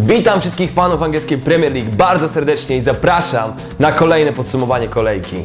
Witam wszystkich fanów angielskiej Premier League bardzo serdecznie i zapraszam na kolejne podsumowanie kolejki.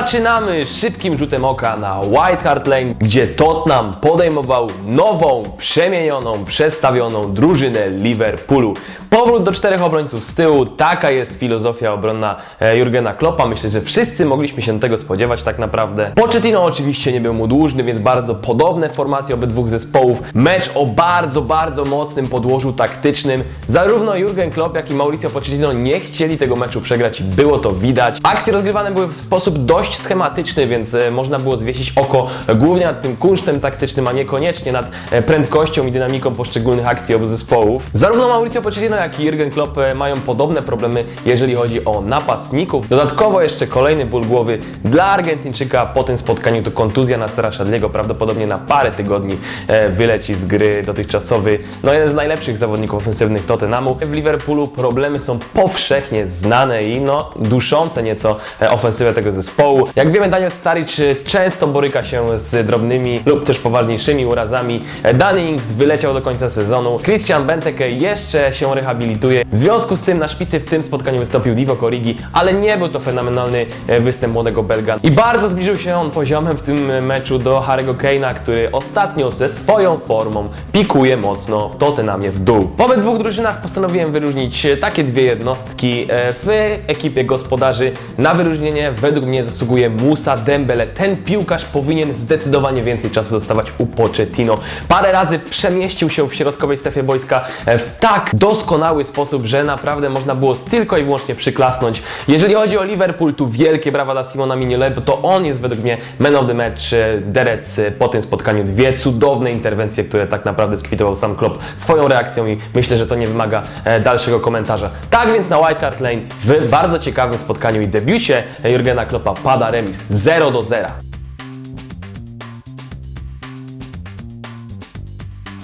Zaczynamy szybkim rzutem oka na White Hart Lane, gdzie Tottenham podejmował nową, przemienioną, przestawioną drużynę Liverpoolu. Powrót do czterech obrońców z tyłu, taka jest filozofia obronna e, Jurgena Kloppa. Myślę, że wszyscy mogliśmy się tego spodziewać tak naprawdę. Pochettino oczywiście nie był mu dłużny, więc bardzo podobne formacje obydwóch zespołów. Mecz o bardzo, bardzo mocnym podłożu taktycznym. Zarówno Jurgen Klopp, jak i Mauricio Pochettino nie chcieli tego meczu przegrać i było to widać. Akcje rozgrywane były w sposób dość schematyczny, więc e, można było zwiesić oko głównie nad tym kunsztem taktycznym, a niekoniecznie nad e, prędkością i dynamiką poszczególnych akcji obu zespołów. Zarówno Mauricio Pochettino, jak i Jurgen Klopp e, mają podobne problemy, jeżeli chodzi o napastników. Dodatkowo jeszcze kolejny ból głowy dla Argentyńczyka po tym spotkaniu to kontuzja na Stara Szadliego, prawdopodobnie na parę tygodni e, wyleci z gry dotychczasowy, no jeden z najlepszych zawodników ofensywnych Tottenhamu. W Liverpoolu problemy są powszechnie znane i no duszące nieco e, ofensywę tego zespołu. Jak wiemy, Daniel Sturridge często boryka się z drobnymi lub też poważniejszymi urazami. Danny Ings wyleciał do końca sezonu. Christian Benteke jeszcze się rehabilituje. W związku z tym na szpicy w tym spotkaniu wystąpił Divo Origi, ale nie był to fenomenalny e, występ młodego Belga. I bardzo zbliżył się on poziomem w tym meczu do Harry'ego Kane'a, który ostatnio ze swoją formą pikuje mocno w Tottenhamie w dół. W obydwu drużynach postanowiłem wyróżnić e, takie dwie jednostki. E, W ekipie gospodarzy na wyróżnienie według mnie zasługuje Musa Dembele. Ten piłkarz powinien zdecydowanie więcej czasu dostawać u Pochettino. Parę razy przemieścił się w środkowej strefie boiska e, w tak doskonały sposób, że naprawdę można było tylko i wyłącznie przyklasnąć. Jeżeli chodzi o Liverpool, tu wielkie brawa dla Simona Mignolet, bo to on jest według mnie man of the match. E, Derec e, po tym spotkaniu dwie cudowne interwencje, które tak naprawdę skwitował sam Klopp swoją reakcją i myślę, że to nie wymaga e, dalszego komentarza. Tak więc na White Hart Lane w bardzo ciekawym spotkaniu i debiucie Jurgena Kloppa pada remis 0 do 0.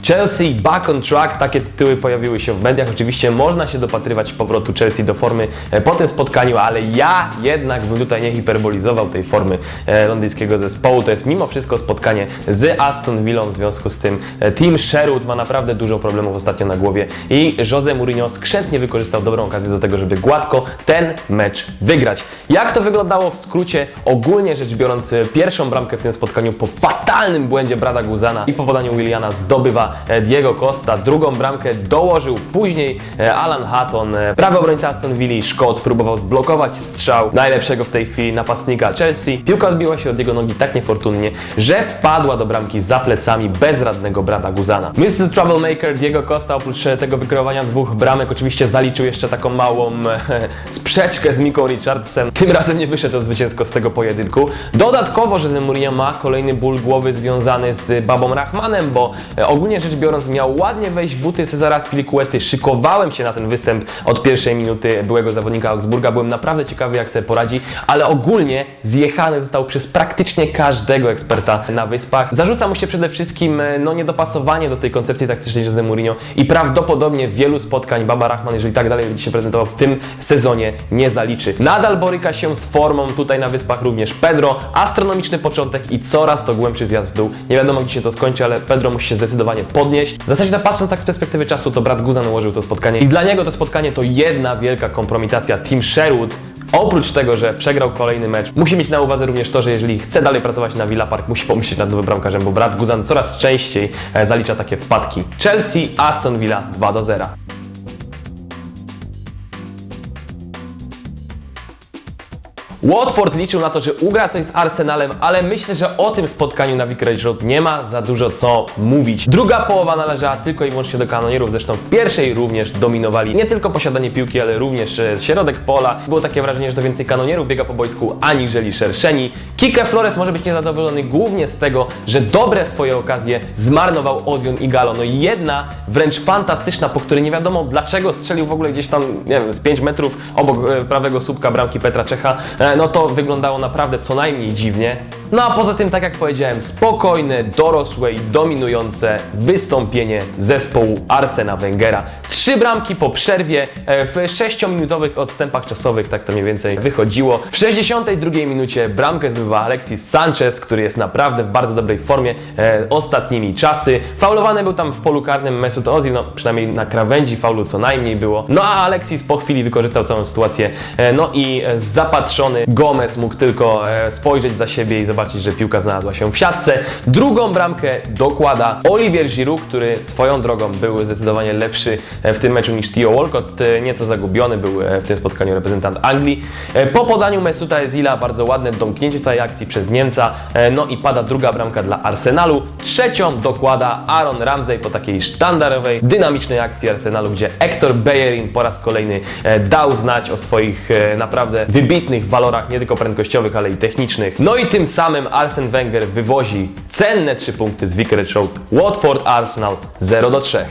Chelsea back on track, takie tytuły pojawiły się w mediach. Oczywiście można się dopatrywać powrotu Chelsea do formy e, po tym spotkaniu, ale ja jednak bym tutaj nie hiperbolizował tej formy e, londyńskiego zespołu. To jest mimo wszystko spotkanie z Aston Villą, w związku z tym e, Team Sherwood ma naprawdę dużo problemów ostatnio na głowie i Jose Mourinho skrzętnie wykorzystał dobrą okazję do tego, żeby gładko ten mecz wygrać. Jak to wyglądało w skrócie? Ogólnie rzecz biorąc, pierwszą bramkę w tym spotkaniu po fatalnym błędzie Brada Guzana i po podaniu Williana zdobywa Diego Costa. Drugą bramkę dołożył później e, Alan Hatton. E, Prawy obrońca Aston Villa Szkot próbował zblokować strzał najlepszego w tej chwili napastnika Chelsea. Piłka odbiła się od jego nogi tak niefortunnie, że wpadła do bramki za plecami bezradnego Brada Guzana. Mr. Troublemaker Diego Costa oprócz e, tego wykreowania dwóch bramek oczywiście zaliczył jeszcze taką małą e, sprzeczkę z Miką Richardsem. Tym razem nie wyszedł zwycięsko z tego pojedynku. Dodatkowo, że Mourinho ma kolejny ból głowy związany z Babą Rahmanem, bo e, ogólnie rzecz biorąc miał ładnie wejść w buty Cezara Spilicuety. Szykowałem się na ten występ od pierwszej minuty byłego zawodnika Augsburga. Byłem naprawdę ciekawy, jak sobie poradzi, ale ogólnie zjechany został przez praktycznie każdego eksperta na Wyspach. Zarzuca mu się przede wszystkim e, no, niedopasowanie do tej koncepcji taktycznej Jose Mourinho i prawdopodobnie wielu spotkań Baba Rahman, jeżeli tak dalej będzie się prezentował w tym sezonie, nie zaliczy. Nadal boryka się z formą tutaj na Wyspach również Pedro. Astronomiczny początek i coraz to głębszy zjazd w dół. Nie wiadomo, gdzie się to skończy, ale Pedro musi się zdecydowanie podnieść. W zasadzie, tak patrząc tak z perspektywy czasu, to brat Guzan ułożył to spotkanie i dla niego to spotkanie to jedna wielka kompromitacja. Team Sherwood Oprócz tego, że przegrał kolejny mecz, musi mieć na uwadze również to, że jeżeli chce dalej pracować na Villa Park, musi pomyśleć nad nowym bramkarzem, bo brat Guzan coraz częściej e, zalicza takie wpadki. Chelsea, Aston Villa 2 do 0. Watford liczył na to, że ugra coś z Arsenalem, ale myślę, że o tym spotkaniu na Vicarage Road nie ma za dużo co mówić. Druga połowa należała tylko i wyłącznie do kanonierów, zresztą w pierwszej również dominowali nie tylko posiadanie piłki, ale również e, środek pola. Było takie wrażenie, że to więcej kanonierów biega po boisku, aniżeli szerszeni. Kike Flores może być niezadowolony głównie z tego, że dobre swoje okazje zmarnował Odion i Galo. No i jedna wręcz fantastyczna, po której nie wiadomo dlaczego strzelił w ogóle gdzieś tam, nie wiem, z 5 metrów obok e, prawego słupka bramki Petra Czecha. No to wyglądało naprawdę co najmniej dziwnie. No a poza tym, tak jak powiedziałem, spokojne, dorosłe i dominujące wystąpienie zespołu Arsena Wengera. Trzy bramki po przerwie e, w 6-minutowych odstępach czasowych, tak to mniej więcej wychodziło. W 62 minucie bramkę zdobywa Alexis Sanchez, który jest naprawdę w bardzo dobrej formie e, ostatnimi czasy. Faulowany był tam w polu karnym Mesut Ozil, no przynajmniej na krawędzi faulu co najmniej było. No a Alexis po chwili wykorzystał całą sytuację, e, no i e, zapatrzony Gomez mógł tylko e, spojrzeć za siebie i zobaczyć, że piłka znalazła się w siatce. Drugą bramkę dokłada Olivier Giroud, który swoją drogą był zdecydowanie lepszy e, w tym meczu niż Theo Walcott. E, Nieco zagubiony był w tym spotkaniu reprezentant Anglii. Po podaniu Mesuta Ezila bardzo ładne domknięcie całej akcji przez Niemca. No i pada druga bramka dla Arsenalu. Trzecią dokłada Aaron Ramsey po takiej sztandarowej, dynamicznej akcji Arsenalu, gdzie Hector Bellerin po raz kolejny dał znać o swoich naprawdę wybitnych walorach, nie tylko prędkościowych, ale i technicznych. No i tym samym Arsene Wenger wywozi cenne trzy punkty z Vicarage Road. Watford Arsenal 0 do 3.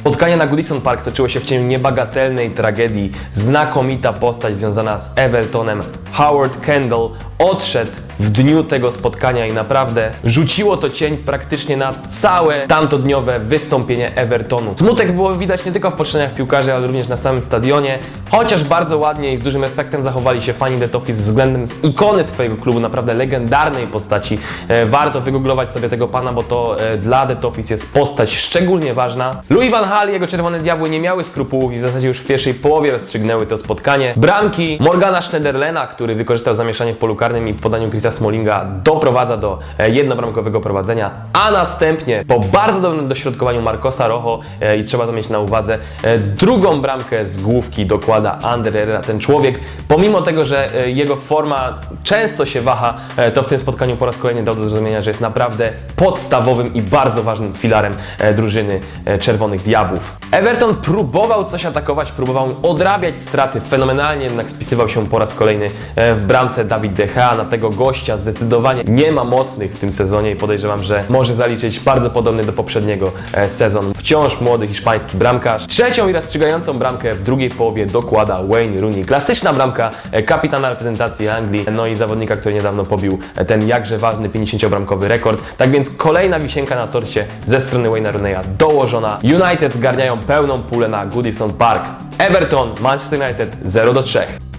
Spotkanie na Goodison Park toczyło się w cieniu niebagatelnej tragedii. Znakomita postać związana z Evertonem, Howard Kendall, odszedł w dniu tego spotkania i naprawdę rzuciło to cień praktycznie na całe tamtodniowe wystąpienie Evertonu. Smutek było widać nie tylko w poczynaniach piłkarzy, ale również na samym stadionie, chociaż bardzo ładnie i z dużym respektem zachowali się fani The Toffees względem ikony swojego klubu, naprawdę legendarnej postaci. E, warto wygooglować sobie tego pana, bo to e, dla The Toffees jest postać szczególnie ważna. Louis van Gaal i jego Czerwone Diabły nie miały skrupułów i w zasadzie już w pierwszej połowie rozstrzygnęły to spotkanie. Bramki Morgana Schneiderlena, który wykorzystał zamieszanie w polu karnym i podaniu Chrisa Smallinga doprowadza do e, jednobramkowego prowadzenia, a następnie po bardzo dobrym dośrodkowaniu Marcosa Rojo e, i trzeba to mieć na uwadze, e, drugą bramkę z główki dokłada Ander Herrera. Ten człowiek, pomimo tego, że jego forma często się waha, to w tym spotkaniu po raz kolejny dał do zrozumienia, że jest naprawdę podstawowym i bardzo ważnym filarem drużyny Czerwonych Diabłów. Everton próbował coś atakować, próbował odrabiać straty, fenomenalnie jednak spisywał się po raz kolejny w bramce Dawid De Gea. Na tego gościa zdecydowanie nie ma mocnych w tym sezonie i podejrzewam, że może zaliczyć bardzo podobny do poprzedniego e, sezon. Wciąż młody hiszpański bramkarz. Trzecią i rozstrzygającą bramkę w drugiej połowie dokłada Wayne Rooney. Klasyczna bramka e, kapitana reprezentacji Anglii, no i zawodnika, który niedawno pobił e, ten jakże ważny 50-bramkowy rekord. Tak więc kolejna wisienka na torcie ze strony Wayne'a Rooneya dołożona. United zgarniają pełną pulę na Goodison Park. Everton, Manchester United 0 do 3.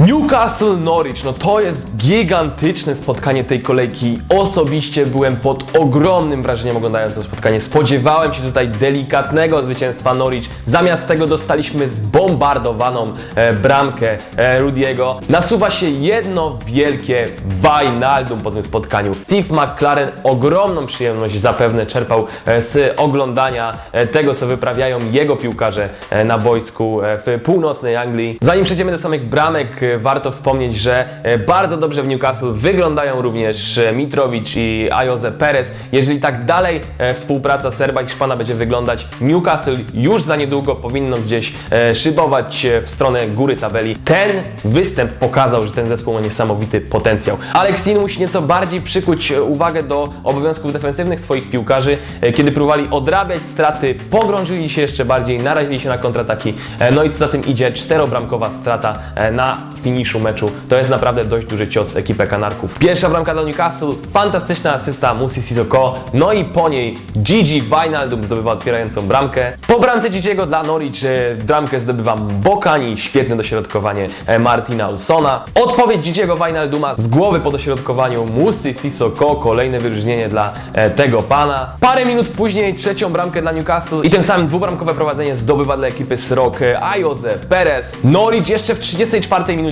Newcastle Norwich, no to jest gigantyczne spotkanie tej kolejki. Osobiście byłem pod ogromnym wrażeniem oglądając to spotkanie. Spodziewałem się tutaj delikatnego zwycięstwa Norwich. Zamiast tego dostaliśmy zbombardowaną e, bramkę e, Rudiego. Nasuwa się jedno wielkie Wijnaldum po tym spotkaniu. Steve McLaren ogromną przyjemność zapewne czerpał e, z oglądania e, tego, co wyprawiają jego piłkarze e, na boisku e, w północnej Anglii. Zanim przejdziemy do samych bramek, e, warto wspomnieć, że e, bardzo dobrze w Newcastle wyglądają również e, Mitrovic i Ayoze Perez. Jeżeli tak dalej e, współpraca Serba i Hiszpana będzie wyglądać, Newcastle już za niedługo powinno gdzieś szybować w stronę góry tabeli. Ten występ pokazał, że ten zespół ma niesamowity potencjał. Aleksin musi nieco bardziej przykuć uwagę do obowiązków defensywnych swoich piłkarzy, kiedy próbowali odrabiać straty, pogrążyli się jeszcze bardziej, narazili się na kontrataki, no i co za tym idzie, czterobramkowa strata na finiszu meczu. To jest naprawdę dość duży cios w ekipę Kanarków. Pierwsza bramka dla Newcastle, fantastyczna asysta Musi Sissoko, no i po niej Gigi Wijnaldum zdobywa otwierającą bramkę. Po bramce Gigiego dla Norwich e, bramkę zdobywa Bokani, świetne dośrodkowanie e, Martina Olsona. Odpowiedź Gigiego Wijnalduma z głowy po dośrodkowaniu Musi Sissoko, kolejne wyróżnienie dla e, tego pana. Parę minut później trzecią bramkę dla Newcastle i tym samym dwubramkowe prowadzenie zdobywa dla ekipy Srok Ayoze Perez. Norwich jeszcze w 34 minucie,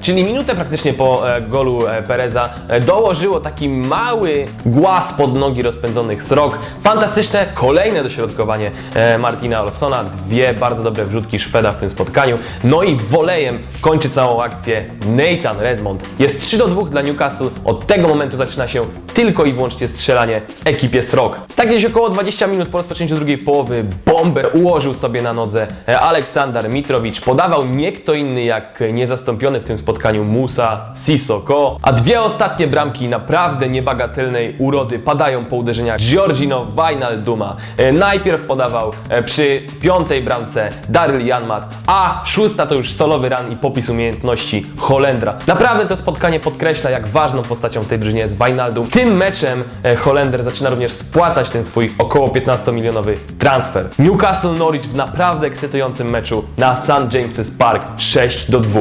czyli minutę praktycznie po e, golu e, Pereza, e, dołożyło taki mały głaz pod nogi rozpędzonych Srok. Fantastyczne kolejne dośrodkowanie Martina Olsona, dwie bardzo dobre wrzutki Szweda w tym spotkaniu. No i wolejem kończy całą akcję Nathan Redmond. Jest 3 do 2 dla Newcastle. Od tego momentu zaczyna się tylko i wyłącznie strzelanie ekipie Srok. Tak gdzieś około 20 minut po rozpoczęciu drugiej połowy Bomber ułożył sobie na nodze Aleksander Mitrowicz. Podawał nie kto inny jak niezastąpiony zastąpiony w tym spotkaniu Musa Sissoko, a dwie ostatnie bramki naprawdę niebagatelnej urody padają po uderzeniach Giorgino Wijnalduma. E, Najpierw podawał e, przy piątej bramce Daryl Janmat, a szósta to już solowy ran i popis umiejętności Holendra. Naprawdę to spotkanie podkreśla, jak ważną postacią w tej drużynie jest Wijnaldum. Tym meczem e, Holender zaczyna również spłacać ten swój około 15-milionowy transfer. Newcastle Norwich w naprawdę ekscytującym meczu na St. James's Park 6 do 2.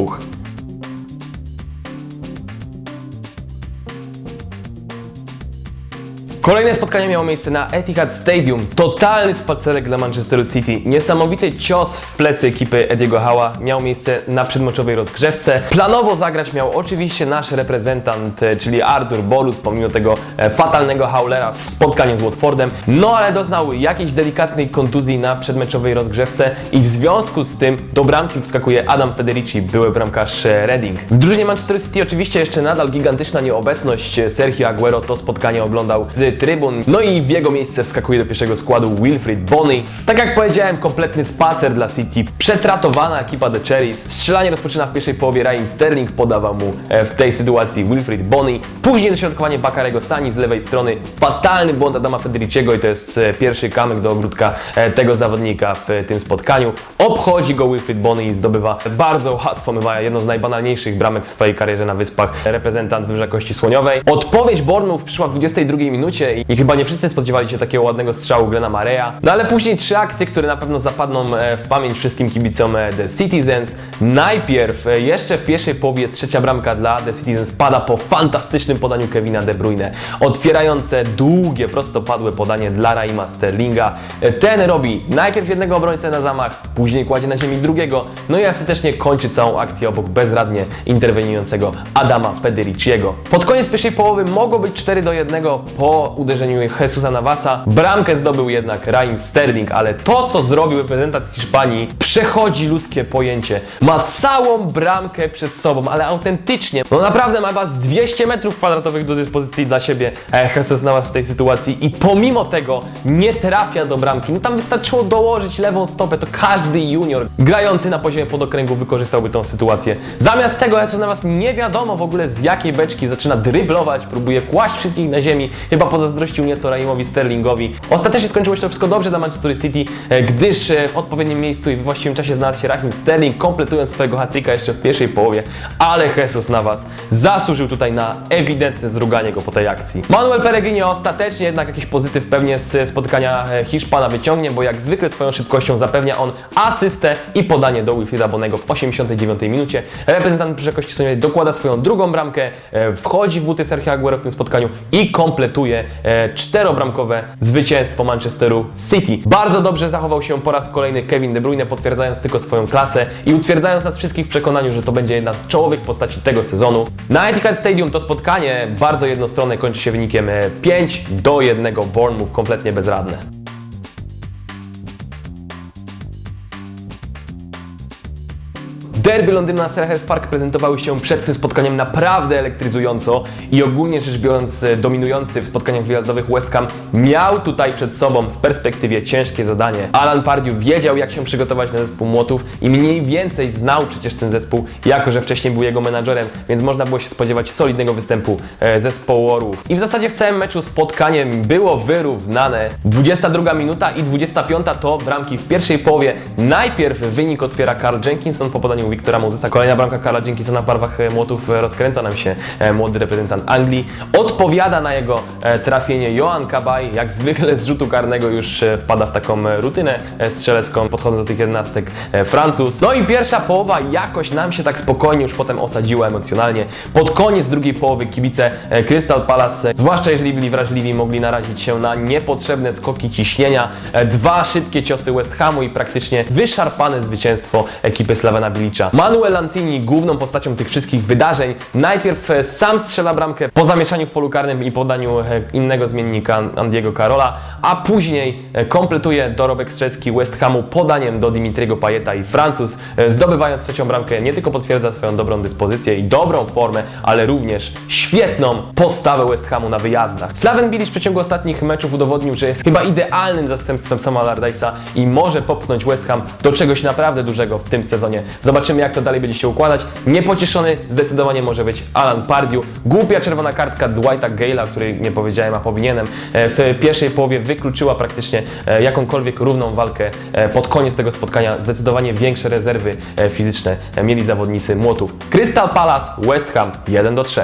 Kolejne spotkanie miało miejsce na Etihad Stadium. Totalny spacerek dla Manchesteru City. Niesamowity cios w plecy ekipy Ediego Hała miał miejsce na przedmeczowej rozgrzewce. Planowo zagrać miał oczywiście nasz reprezentant, e, czyli Artur Borus, pomimo tego e, fatalnego haulera w spotkaniu z Watfordem. No ale doznał jakiejś delikatnej kontuzji na przedmeczowej rozgrzewce i w związku z tym do bramki wskakuje Adam Federici, były bramkarz e, Reading. W drużynie Manchester City oczywiście jeszcze nadal gigantyczna nieobecność. Sergio Aguero to spotkanie oglądał z trybun. No i w jego miejsce wskakuje do pierwszego składu Wilfried Bonney. Tak jak powiedziałem, kompletny spacer dla City. Przetratowana ekipa The Cherries. Strzelanie rozpoczyna w pierwszej połowie Raheem Sterling, podawał mu e, w tej sytuacji Wilfried Bonney. Później dośrodkowanie Bakarego Sani z lewej strony. Fatalny błąd Adama Federiciego i to jest e, pierwszy kamyk do ogródka e, tego zawodnika w tym spotkaniu. Obchodzi go Wilfried Bonney i zdobywa bardzo łatwo, mywa jedną z najbanalniejszych bramek w swojej karierze na Wyspach. Reprezentant Wybrzeża Kości Słoniowej. Odpowiedź Bornów przyszła w 22 minucie i, chyba nie wszyscy spodziewali się takiego ładnego strzału Glena Mareya. No ale później trzy akcje, które na pewno zapadną e, w pamięć wszystkim kibicom e, The Citizens. Najpierw, e, jeszcze w pierwszej połowie, trzecia bramka dla The Citizens pada po fantastycznym podaniu Kevina De Bruyne. Otwierające długie, prostopadłe podanie dla Raima Sterlinga. Ten robi najpierw jednego obrońcę na zamach, później kładzie na ziemi drugiego, no i ostatecznie kończy całą akcję obok bezradnie interweniującego Adama Federiciego. Pod koniec pierwszej połowy mogło być 4 do 1 po uderzeniu Jesusa Navasa. Bramkę zdobył jednak Raheem Sterling, ale to, co zrobił reprezentant Hiszpanii, przechodzi ludzkie pojęcie. Ma całą bramkę przed sobą, ale autentycznie. No naprawdę ma z 200 metrów kwadratowych do dyspozycji dla siebie e, Jesus Navas w tej sytuacji i pomimo tego nie trafia do bramki. No tam wystarczyło dołożyć lewą stopę, to każdy junior grający na poziomie podokręgu wykorzystałby tą sytuację. Zamiast tego Jesus Navas nie wiadomo w ogóle z jakiej beczki zaczyna dryblować, próbuje kłaść wszystkich na ziemi, chyba pozazdrościł nieco Raheemowi Sterlingowi. Ostatecznie skończyło się to wszystko dobrze dla Manchester City, e, gdyż e, w odpowiednim miejscu i w właściwym czasie znalazł się Raheem Sterling, kompletując swojego hatyka jeszcze w pierwszej połowie, ale Jesus Navas zasłużył tutaj na ewidentne zruganie go po tej akcji. Manuel Peregrini ostatecznie jednak jakiś pozytyw pewnie z spotkania e, Hiszpana wyciągnie, bo jak zwykle swoją szybkością zapewnia on asystę i podanie do Wilfrieda Bonego w 89 minucie. Reprezentant Przyszłości Słoniowej dokłada swoją drugą bramkę, wchodzi w buty Sergio Aguero w tym spotkaniu i kompletuje czterobramkowe zwycięstwo Manchesteru City. Bardzo dobrze zachował się po raz kolejny Kevin De Bruyne, potwierdzając tylko swoją klasę i utwierdzając nas wszystkich w przekonaniu, że to będzie jedna z czołowych postaci tego sezonu. Na Etihad Stadium to spotkanie bardzo jednostronne kończy się wynikiem e, 5 do 1 Bournemouth, kompletnie bezradne. Derby Londynu na Selhurst Park prezentowały się przed tym spotkaniem naprawdę elektryzująco i ogólnie rzecz biorąc e, dominujący w spotkaniach wyjazdowych West Ham miał tutaj przed sobą w perspektywie ciężkie zadanie. Alan Pardew wiedział jak się przygotować na zespół Młotów i mniej więcej znał przecież ten zespół, jako że wcześniej był jego menadżerem, więc można było się spodziewać solidnego występu e, zespołorów. I w zasadzie w całym meczu spotkaniem było wyrównane. 22 minuta i 25 to bramki w pierwszej połowie. Najpierw wynik otwiera Carl Jenkinson po podaniu Wiktora Mozesa. Kolejna bramka Carla Jenkinsona barwach e, Młotów e, rozkręca nam się e, młody reprezentant Anglii. Odpowiada na jego trafienie Johan Kabaj. Jak zwykle z rzutu karnego już wpada w taką rutynę strzelecką, podchodząc do tych jednostek e, Francuz. No i pierwsza połowa jakoś nam się tak spokojnie już potem osadziła emocjonalnie. Pod koniec drugiej połowy kibice Crystal Palace, zwłaszcza jeżeli byli wrażliwi, mogli narazić się na niepotrzebne skoki ciśnienia. Dwa szybkie ciosy West Hamu i praktycznie wyszarpane zwycięstwo ekipy Slavena Bilicza. Manuel Lanzini, główną postacią tych wszystkich wydarzeń, najpierw e, sam strzela bramkę po zamieszaniu w polu karnym i podaniu e, innego zmiennika Andiego Carola, a później e, kompletuje dorobek strzelecki West Hamu podaniem do Dimitriego Payeta i Francuz, zdobywając trzecią bramkę, nie tylko potwierdza swoją dobrą dyspozycję i dobrą formę, ale również świetną postawę West Hamu na wyjazdach. Slaven Bilic w przeciągu ostatnich meczów udowodnił, że jest chyba idealnym zastępstwem Sama Allardyce'a i może popchnąć West Ham do czegoś naprawdę dużego w tym sezonie. Zobaczymy Jak to dalej będzie się układać. Niepocieszony zdecydowanie może być Alan Pardew. Głupia czerwona kartka Dwighta Gale'a, o której nie powiedziałem, a powinienem. E, W pierwszej połowie wykluczyła praktycznie e, jakąkolwiek równą walkę. E, Pod koniec tego spotkania zdecydowanie większe rezerwy fizyczne mieli zawodnicy Młotów. Crystal Palace, West Ham 1 do 3.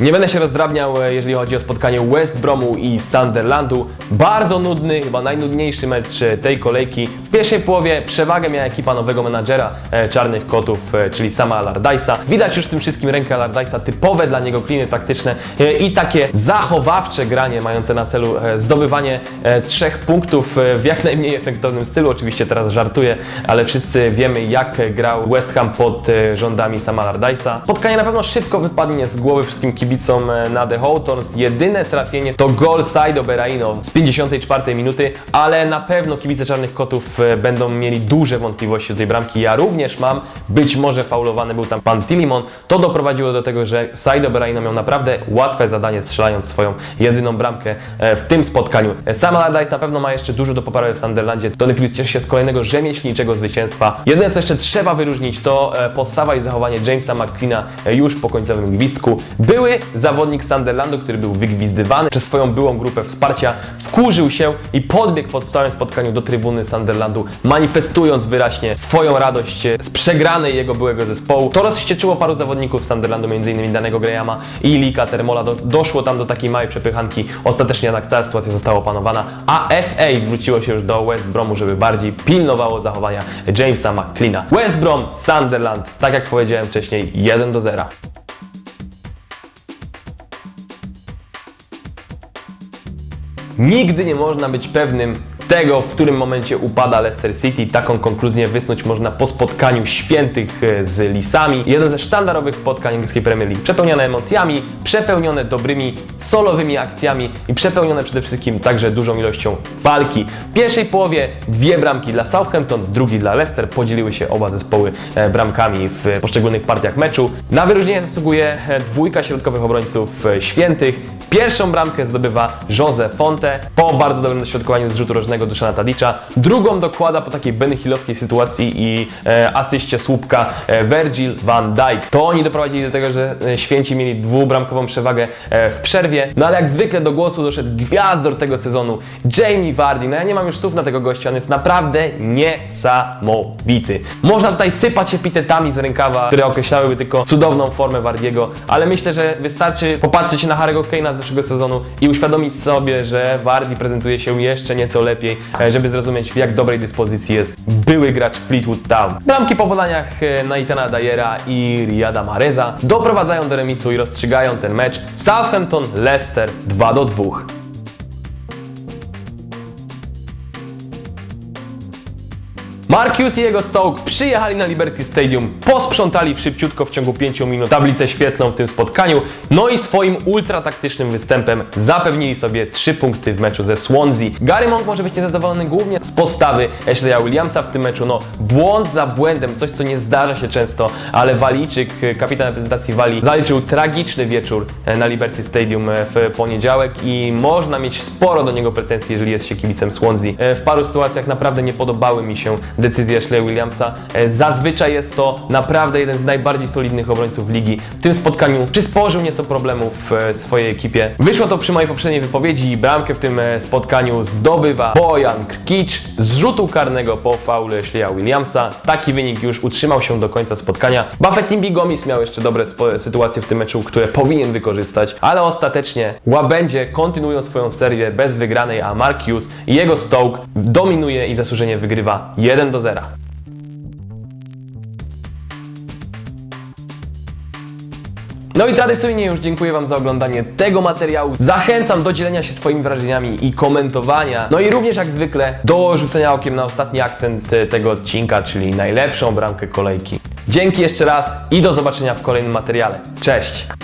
Nie będę się rozdrabniał, e, jeżeli chodzi o spotkanie West Bromu i Sunderlandu. Bardzo nudny, chyba najnudniejszy mecz e, tej kolejki. W pierwszej połowie przewagę miała ekipa nowego menadżera e, Czarnych Kotów, czyli sama Allardyce'a. Widać już w tym wszystkim rękę Allardyce'a, typowe dla niego kliny taktyczne i takie zachowawcze granie mające na celu zdobywanie trzech punktów w jak najmniej efektownym stylu. Oczywiście teraz żartuję, ale wszyscy wiemy jak grał West Ham pod rządami sama Allardyce'a. Spotkanie na pewno szybko wypadnie z głowy wszystkim kibicom e, na The Hawthorns. Jedyne trafienie to gol Saido Beraino z 54 minuty, ale na pewno kibice Czarnych Kotów e, będą mieli duże wątpliwości do tej bramki. Ja również mam, być może faulowany był tam pan Tillimon. To doprowadziło do tego, że Saido Beraino miał naprawdę łatwe zadanie strzelając swoją jedyną bramkę e, w tym spotkaniu. E, Sam Allardyce na pewno ma jeszcze dużo do poprawy w Sunderlandzie. Tony Pulis cieszy się z kolejnego rzemieślniczego zwycięstwa. Jedyne co jeszcze trzeba wyróżnić to e, postawa i zachowanie Jamesa McQueena e, już po końcowym gwizdku. Były zawodnik Sunderlandu, który był wygwizdywany przez swoją byłą grupę wsparcia, wkurzył się i podbiegł po całym spotkaniu do trybuny Sunderlandu, manifestując wyraźnie swoją radość z przegranej jego byłego zespołu. To rozwścieczyło paru zawodników Sunderlandu, m.in. danego Grahama i Lika Termola. Do, doszło tam do takiej małej przepychanki. Ostatecznie jednak cała sytuacja została opanowana, a FA zwróciło się już do West Bromu, żeby bardziej pilnowało zachowania Jamesa McLeana. West Brom, Sunderland, tak jak powiedziałem wcześniej, 1 do 0. Nigdy nie można być pewnym tego, w którym momencie upada Leicester City. Taką konkluzję wysnuć można po spotkaniu świętych e, z Lisami. Jeden ze sztandarowych spotkań angielskiej Premier League. Przepełnione emocjami, przepełnione dobrymi, solowymi akcjami i przepełnione przede wszystkim także dużą ilością walki. W pierwszej połowie dwie bramki dla Southampton, w drugiej dla Leicester. Podzieliły się oba zespoły e, bramkami w poszczególnych partiach meczu. Na wyróżnienie zasługuje e, dwójka środkowych obrońców świętych. Pierwszą bramkę zdobywa Jose Fonte po bardzo dobrym dośrodkowaniu z rzutu rożnego Duszana Tadicza. Drugą dokłada po takiej benchillowskiej sytuacji i e, asyście słupka e, Virgil van Dijk. To oni doprowadzili do tego, że e, święci mieli dwubramkową przewagę e, w przerwie. No ale jak zwykle do głosu doszedł gwiazdor tego sezonu, Jamie Vardy. No ja nie mam już słów na tego gościa, on jest naprawdę niesamowity. Można tutaj sypać epitetami z rękawa, które określałyby tylko cudowną formę Vardiego, ale myślę, że wystarczy popatrzeć na Harry'ego Kane'a zeszłego sezonu i uświadomić sobie, że Vardy prezentuje się jeszcze nieco lepiej, e, żeby zrozumieć w jak dobrej dyspozycji jest były gracz Fleetwood Town. Bramki po podaniach e, Naitana Dyera i Riyada Mareza doprowadzają do remisu i rozstrzygają ten mecz. Southampton Leicester 2 do 2. Mark Hughes i jego Stoke przyjechali na Liberty Stadium, posprzątali szybciutko w ciągu 5 minut tablicę świetlną w tym spotkaniu, no i swoim ultrataktycznym występem zapewnili sobie 3 punkty w meczu ze Swansea. Gary Monk może być niezadowolony głównie z postawy Ashleya Williamsa w tym meczu, no błąd za błędem, coś co nie zdarza się często, ale Walijczyk, kapitan reprezentacji Walii, zaliczył tragiczny wieczór e, na Liberty Stadium e, w poniedziałek i można mieć sporo do niego pretensji, jeżeli jest się kibicem Swansea. E, W paru sytuacjach naprawdę nie podobały mi się decyzje Ashley Williamsa. E, Zazwyczaj jest to naprawdę jeden z najbardziej solidnych obrońców ligi. W tym spotkaniu przysporzył nieco problemów e, swojej ekipie. Wyszło to przy mojej poprzedniej wypowiedzi. Bramkę w tym e, spotkaniu zdobywa Bojan Krkic z rzutu karnego po faulu Ashleya Williamsa. Taki wynik już utrzymał się do końca spotkania. Buffett Timbi Gomis miał jeszcze dobre sytuacje w tym meczu, które powinien wykorzystać, ale ostatecznie łabędzie kontynuują swoją serię bez wygranej, a Mark Hughes i jego Stoke dominuje i zasłużenie wygrywa 1 do 0. No i tradycyjnie już dziękuję Wam za oglądanie tego materiału. Zachęcam do dzielenia się swoimi wrażeniami i komentowania. No i również jak zwykle do rzucenia okiem na ostatni akcent e, tego odcinka, czyli najlepszą bramkę kolejki. Dzięki jeszcze raz i do zobaczenia w kolejnym materiale. Cześć!